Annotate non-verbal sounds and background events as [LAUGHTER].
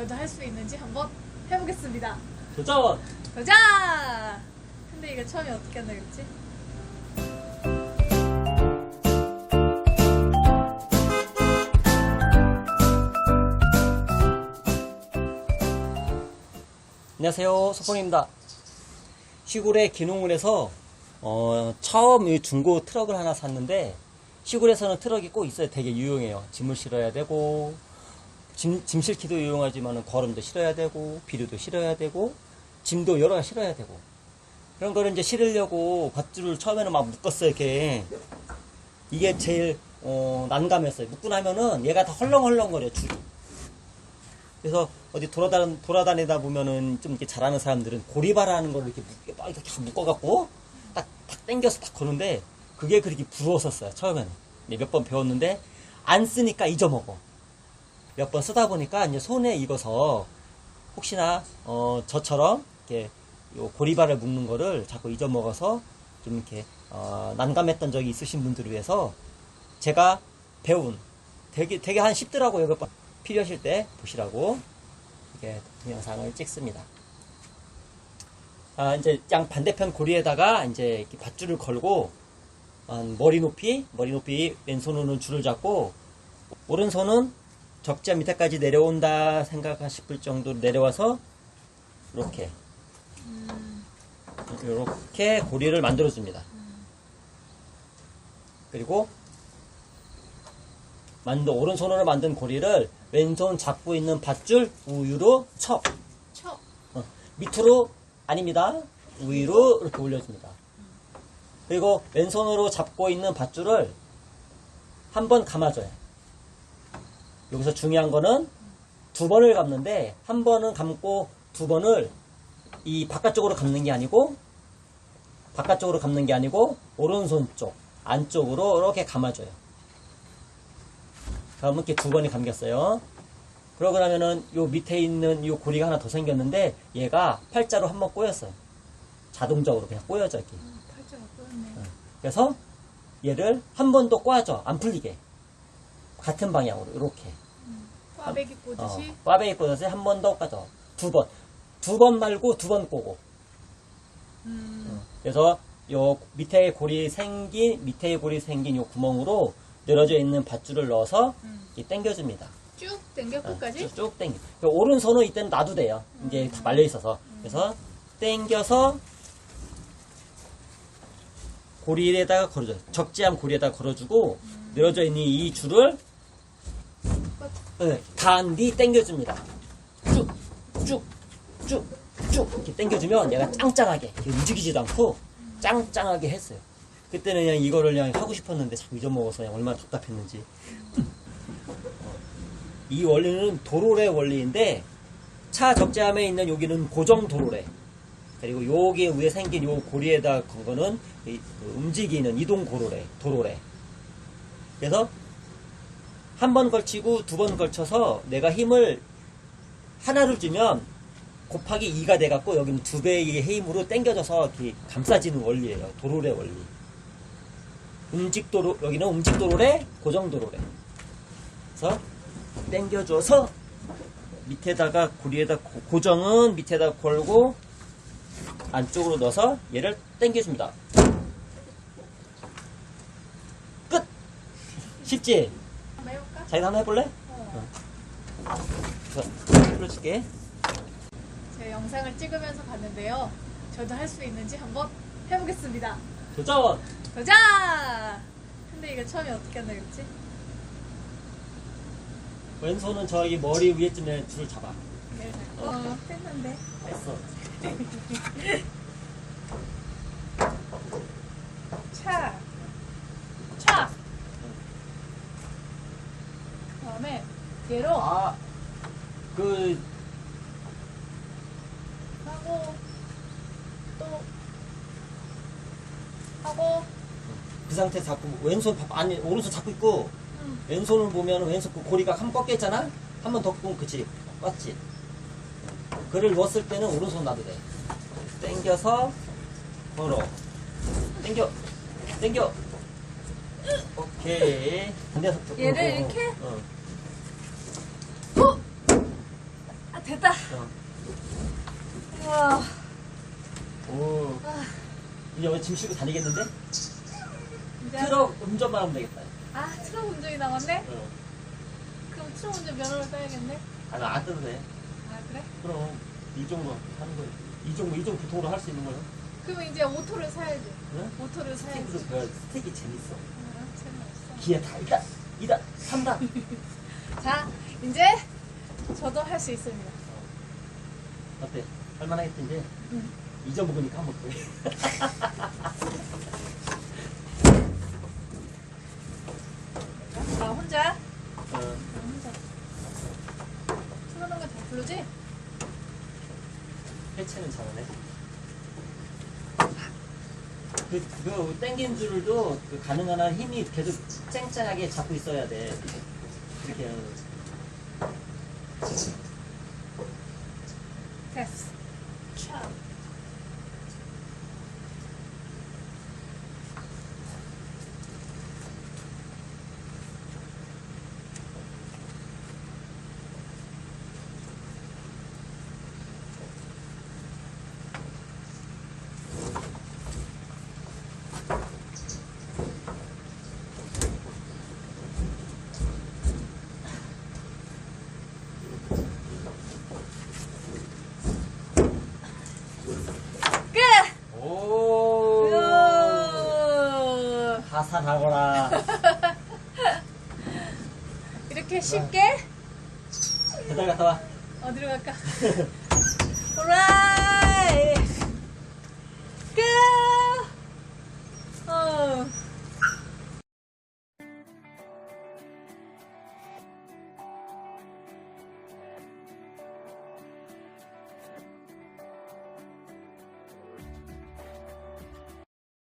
저도 할 수 있는지 한번 해보겠습니다. 도전! 도전! 근데 이거 처음에 어떻게 한다 그랬지? 안녕하세요. 소풍입니다. 시골에 기농을 해서 어, 처음 이 중고 트럭을 하나 샀는데 시골에서는 트럭이 꼭 있어야 되게 유용해요. 짐을 실어야 되고 짐, 짐 실기도 유용하지만 걸음도 실어야 되고 비료도 실어야 되고 짐도 여러 가지 실어야 되고 그런 거를 이제 실으려고 밧줄을 처음에는 막 묶었어요. 이렇게 이게 제일 어, 난감했어요. 묶고 나면은 얘가 다 헐렁헐렁거려 줄이. 그래서 어디 돌아다니, 돌아다니다 보면은 좀 이렇게 잘하는 사람들은 고리바라는 걸 이렇게 묶, 막 이렇게 다 묶어갖고 딱, 딱 당겨서 딱 거는데 그게 그렇게 부러웠었어요. 처음에는. 몇 번 배웠는데 안 쓰니까 잊어먹어. 몇 번 쓰다 보니까 이제 손에 익어서 혹시나 어, 저처럼 이렇게 요 고리바를 묶는 거를 자꾸 잊어먹어서 좀 이렇게 어, 난감했던 적이 있으신 분들을 위해서 제가 배운 되게 되게 한 10더라고요. 몇 번. 필요하실 때 보시라고 이렇게 동영상을 찍습니다. 아, 이제 양 반대편 고리에다가 이제 밧줄을 걸고 한 머리 높이, 머리 높이 왼손으로는 줄을 잡고 오른손은 적자 밑에까지 내려온다 생각하실 정도로 내려와서 이렇게. 이렇게 고리를 만들어 줍니다. 그리고 만든 오른손으로 만든 고리를 왼손 잡고 있는 밧줄 우유로 쳐. 쳐. 어, 밑으로 아닙니다. 위로 이렇게 올려줍니다. 그리고 왼손으로 잡고 있는 밧줄을 한 번 감아줘요 여기서 중요한 거는 두 번을 감는데 한 번은 감고 두 번을 이 바깥쪽으로 감는 게 아니고 바깥쪽으로 감는 게 아니고 오른손 쪽 안쪽으로 이렇게 감아줘요 그러면 이렇게 두 번이 감겼어요. 그러고 나면은 요 밑에 있는 요 고리가 하나 더 생겼는데 얘가 팔자로 한 번 꼬였어요. 자동적으로 그냥 꼬여져 이렇게. 팔자가 꼬였네. 그래서 얘를 한 번 더 꼬아줘 안 풀리게 같은 방향으로 이렇게. 꽈배기 어, 꼬듯이. 꽈배기 꼬듯이 한 번더 꼬아줘 두 번. 두 번 말고 두 번 꼬고. 음, 그래서 요 밑에 고리 생긴 밑에 고리 생긴 요 구멍으로 늘어져 있는 밧줄을 넣어서 음. 이 당겨줍니다. 쭉 당겨 끝까지. 쭉, 쭉 당겨. 그 오른손은 이때는 놔도 돼요. 이게 다 말려 있어서. 그래서 당겨서 고리에다가 걸어줘. 적지함 고리에다가 걸어주고 늘어져 있는 이 줄을 네, 단디 당겨줍니다. 쭉, 쭉, 쭉, 쭉 이렇게 당겨주면 얘가 짱짱하게 움직이지도 않고 짱짱하게 했어요. 그때는 그냥 이거를 그냥 하고 싶었는데 자꾸 잊어먹어서 그냥 얼마나 답답했는지. 이 원리는 도로래 원리인데 차 적재함에 있는 여기는 고정 도로래 그리고 여기 위에 생긴 요 고리에다 건 거는 이 움직이는 이동 고로래 도로래 그래서 한 번 걸치고 두 번 걸쳐서 내가 힘을 하나를 주면 곱하기 2가 돼갖고 여기는 두 배의 힘으로 당겨져서 이렇게 감싸지는 원리예요 도로래 원리 움직도로 여기는 움직도로래 고정도로래 그래서 당겨줘서 밑에다가 고리에다 고- 고정은 밑에다 걸고 안쪽으로 넣어서 얘를 당겨줍니다. 끝! 쉽지? 자기도 한번 해볼래? 어. 그래서 풀어줄게. 제가 영상을 찍으면서 봤는데요. 저도 할 수 있는지 한번 해보겠습니다. 도전! 도전! 근데 이거 처음에 어떻게 한다 그랬지? 왼손은 저기 머리 위에쯤에 줄을 잡아. 어, 했는데. 됐어. [LAUGHS] 차. 차. 다음에 얘로 아, 그, 하고 또 하고 그 상태 잡고, 왼손, 바- 아니, 오른손 잡고 있고, 음, 왼손을 보면 왼손 그 고리가 한 번 꺾였잖아? 한 번 더 꺾으면 그치? 꺾지? 그를 넣었을 때는 오른손 놔도 돼. 당겨서, 걸어. 당겨, 당겨. 오케이. 반대서 얘를 이렇게? 어. 아, 됐다. 어. 우와. 오. 아, 이제 오늘 짐 싣고 다니겠는데? 이제 트럭 운전만 하면 되겠다. 아 트럭 운전이 남았네? 어. 그럼 트럭 운전 면허를 따야겠네? 아니, 안 떠도 돼. 아 그래? 그럼, 이 정도 하는 정도, 이 정도 보통으로 할 수 있는 거예요. 그럼 이제 오토를 사야지 응? 오토를 사야지 스틱도 배워야 스틱이 재밌어. 아, 재미없어 기회 다, 이다, 이다, 삼다. [LAUGHS] 자 이제 저도 할 수 있습니다 어때? 할만하겠지, 이제? 응. 잊어먹으니까 한번 더 해. 나 혼자 어, 나 혼자 틀어놓은 거 다 부르지? 해체는 잘하네. 그, 그, 땡긴 줄도 그 가능한 한 힘이 계속 쨍쨍하게 잡고 있어야 돼. 이렇게. 하는 거지. 됐어 차. 끝! 오! 으. 하산하거라. [LAUGHS] 이렇게 쉽게 배달 갔다 와. 어디로 갈까? [LAUGHS]